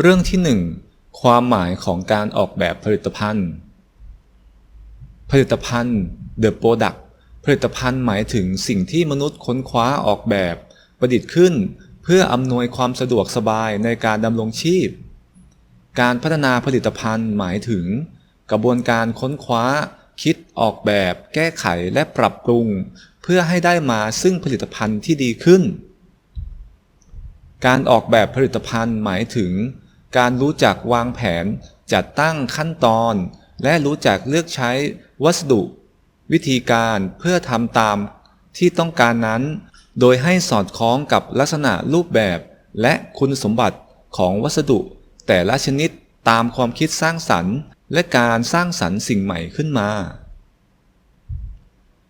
เรื่องที่ 1 ความหมายของการออกแบบผลิตภัณฑ์ ผลิตภัณฑ์ The Product ผลิตภัณฑ์หมายถึงสิ่งที่มนุษย์ค้นคว้าออกแบบ ประดิษฐ์ขึ้น เพื่ออำนวยความสะดวกสบายในการดำรงชีพ การพัฒนาผลิตภัณฑ์หมายถึง กระบวนการค้นคว้า คิดออกแบบ แก้ไขและปรับปรุง เพื่อให้ได้มาซึ่งผลิตภัณฑ์ที่ดีขึ้น การออกแบบผลิตภัณฑ์หมายถึง การรู้จักวางแผน จัดตั้งขั้นตอน และรู้จักเลือกใช้วัสดุ วิธีการเพื่อทำตามที่ต้องการนั้น โดยให้สอดคล้องกับลักษณะรูปแบบ และคุณสมบัติของวัสดุ แต่ละชนิดตามความคิดสร้างสรรค์ และการสร้างสรรค์สิ่งใหม่ขึ้นมา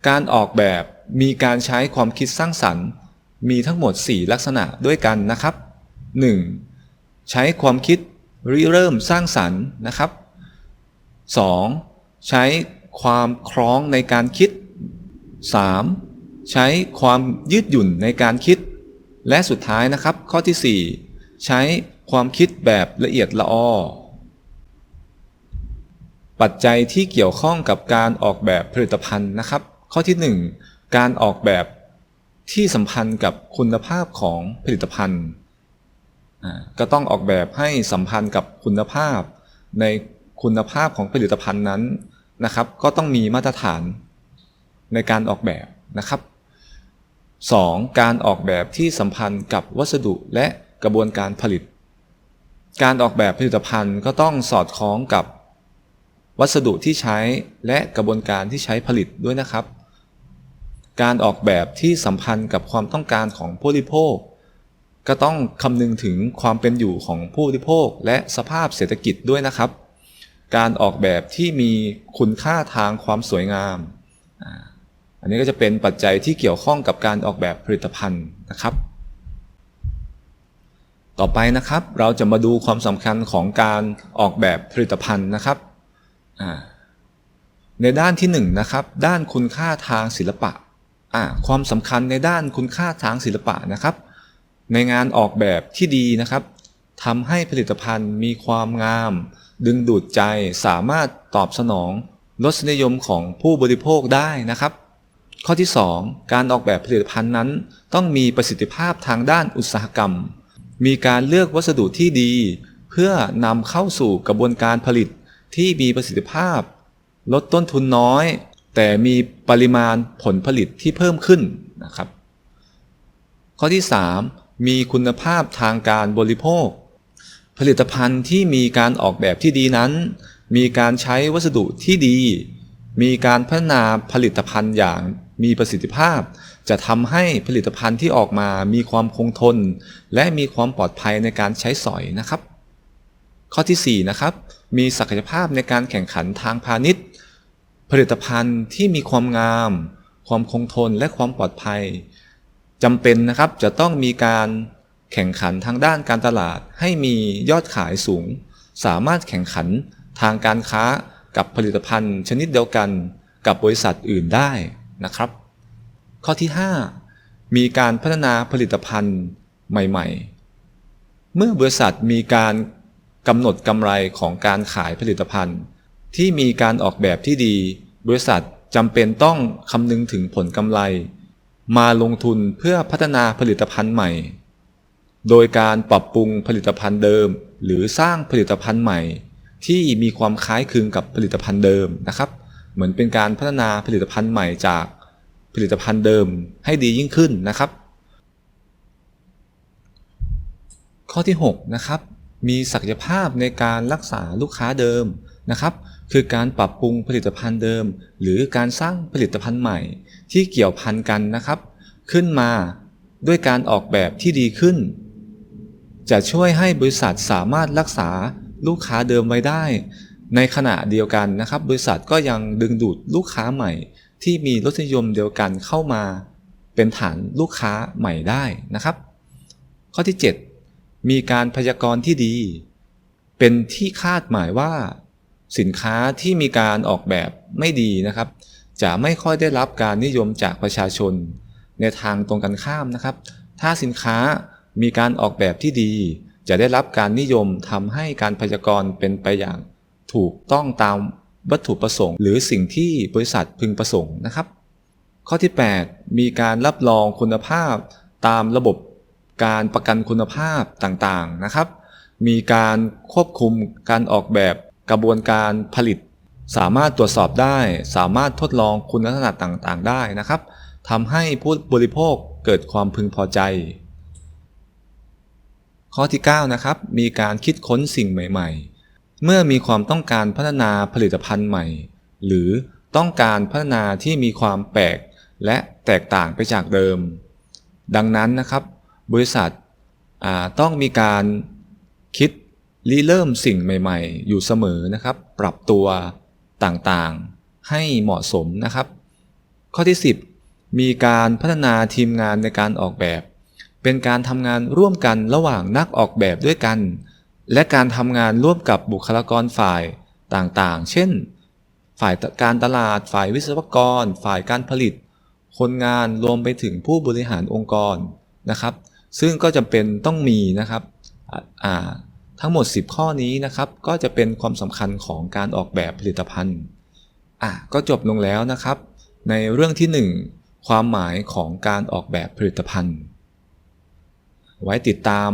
การออกแบบมีการใช้ความคิดสร้างสรรค์ มีทั้งหมด 4 ลักษณะด้วยกันนะครับ 1. ใช้ความคิดริเริ่มสร้างสรรค์นะครับ 2. ใช้ความคล้องในการคิด 3. ใช้ความยืดหยุ่นในการคิด และสุดท้ายนะครับ ข้อที่ 4 ใช้ความคิดแบบละเอียดละออปัจจัยที่เกี่ยวข้องกับการออกแบบผลิตภัณฑ์นะครับ ข้อที่ 1 การออกแบบที่สัมพันธ์กับคุณภาพของผลิตภัณฑ์ ก็ต้องออกแบบให้สัมพันธ์กับคุณภาพ ในคุณภาพของผลิตภัณฑ์นั้นนะครับ ก็ต้องมีมาตรฐานในการออกแบบนะครับ 2. การออกแบบที่สัมพันธ์กับวัสดุและกระบวนการผลิต การออกแบบผลิตภัณฑ์ก็ต้องสอดคล้องกับวัสดุที่ใช้และกระบวนการที่ใช้ผลิตด้วยนะครับ การออกแบบที่สัมพันธ์กับความต้องการของผู้บริโภค ก็ต้องคำนึงถึงความเป็นอยู่ของผู้บริโภค และสภาพเศรษฐกิจด้วยนะครับ การออกแบบที่มีคุณค่าทางความสวยงาม อันนี้ก็จะเป็นปัจจัยที่เกี่ยวข้องกับการออกแบบผลิตภัณฑ์นะครับ ต่อไปนะครับเราจะมาดูความสำคัญของการออกแบบผลิตภัณฑ์นะครับ ในด้านที่1นงนะครับ ด้านคุณค่าทางศิลปะ ความสำคัญในด้านคุณค่าทางศิลปะนะครับ ในงานออกแบบที่ดีนะครับทำให้ผลิตภัณฑ์มีความงาม ดึงดูดใจสามารถตอบสนองรสนิยมของผู้บริโภคได้นะครับ ข้อที่ 2 การออกแบบผลิตภัณฑ์นั้น ต้องมีประสิทธิภาพทางด้านอุตสาหกรรม มีการเลือกวัสดุที่ดี เพื่อนำเข้าสู่กระบวนการผลิตที่มีประสิทธิภาพ ลดต้นทุนน้อย แต่มีปริมาณผลผลิตที่เพิ่มขึ้นนะครับ ข้อที่ 3 มีคุณภาพทางการบริโภค ผลิตภัณฑ์ที่มีการออกแบบที่ดีนั้น มีการใช้วัสดุที่ดี มีการพัฒนาผลิตภัณฑ์อย่างมีประสิทธิภาพ จะทำให้ผลิตภัณฑ์ที่ออกมามีความคงทน และมีความปลอดภัยในการใช้สอยนะครับ ข้อที่ 4 นะครับ มีศักยภาพในการแข่งขันทางพาณิชย์ ผลิตภัณฑ์ที่มีความงาม ความคงทนและความปลอดภัย จำเป็นนะครับจะต้องมีการแข่งขันทางด้านการตลาด ให้มียอดขายสูง สามารถแข่งขันทางการค้ากับผลิตภัณฑ์ชนิดเดียวกันกับบริษัทอื่นได้นะครับ ข้อที่ 5 มีการพัฒนาผลิตภัณฑ์ใหม่ ๆ เมื่อบริษัทมีการกำหนดกำไรของการขายผลิตภัณฑ์ ที่มีการออกแบบที่ดี บริษัทจำเป็นต้องคำนึงถึงผลกำไร มาลงทุนเพื่อพัฒนาผลิตภัณฑ์ใหม่ โดยการปรับปรุงผลิตภัณฑ์เดิม หรือสร้างผลิตภัณฑ์ใหม่ ที่มีความคล้ายคลึงกับผลิตภัณฑ์เดิมนะครับ เหมือนเป็นการพัฒนาผลิตภัณฑ์ใหม่จากผลิตภัณฑ์เดิมให้ดียิ่งขึ้นนะครับ ข้อที่ 6 นะครับ มีศักยภาพในการรักษาลูกค้าเดิม นะครับคือการปรับปรุงผลิตภัณฑ์เดิม หรือการสร้างผลิตภัณฑ์ใหม่ ที่เกี่ยวพันกันนะครับ ขึ้นมาด้วยการออกแบบที่ดีขึ้น จะช่วยให้บริษัทสามารถรักษาลูกค้าเดิมไว้ได้ ในขณะเดียวกันนะครับ บริษัทก็ยังดึงดูดลูกค้าใหม่ ที่มีรสนิยมเดียวกันเข้ามา เป็นฐานลูกค้าใหม่ได้นะครับ ข้อที่ 7 มีการพยากรณ์ที่ดี เป็นที่คาดหมายว่า สินค้าที่มีการออกแบบไม่ดีนะครับ จะไม่ค่อยได้รับการนิยมจากประชาชน ในทางตรงกันข้ามนะครับ ถ้าสินค้ามีการออกแบบที่ดี จะได้รับการนิยมทำให้การพยากรณ์เป็นไปอย่างถูกต้องตามวัตถุประสงค์ หรือสิ่งที่บริษัทพึงประสงค์นะครับ ข้อที่ 8 มีการรับรองคุณภาพตามระบบการประกันคุณภาพต่างๆนะครับ มีการควบคุมการออกแบบ กระบวนการผลิต สามารถตรวจสอบได้ สามารถทดลองคุณลักษณะต่างๆ ได้นะครับทำให้ผู้บริโภคเกิดความพึงพอใจ ข้อที่ 9 นะครับ มีการคิดค้นสิ่งใหม่ ๆ เมื่อมีความต้องการพัฒนาผลิตภัณฑ์ใหม่ หรือต้องการพัฒนาที่มีความแปลกและแตกต่างไปจากเดิม ดังนั้นนะครับ บริษัทต้องมีการคิด ริเริ่มสิ่งใหม่ ๆ อยู่เสมอนะครับ ปรับตัวต่างๆให้เหมาะสมนะครับ ข้อที่ 10 มีการพัฒนาทีมงานในการออกแบบ เป็นการทำงานร่วมกันระหว่างนักออกแบบด้วยกัน และการทำงานร่วมกับบุคลากรฝ่ายต่างๆ เช่น ฝ่ายการตลาด ฝ่ายวิศวกร ฝ่ายการผลิต คนงานรวมไปถึงผู้บริหารองค์กรนะครับ ซึ่งก็จำเป็นต้องมีนะครับ ทั้งหมด 10 ข้อนี้นะครับ ก็จะเป็นความสำคัญของการออกแบบผลิตภัณฑ์อะก็จบลงแล้วนะครับ ในเรื่องที่ 1 ความหมายของการออกแบบผลิตภัณฑ์ ไว้ติดตาม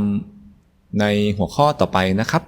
ในหัวข้อต่อไปนะครับ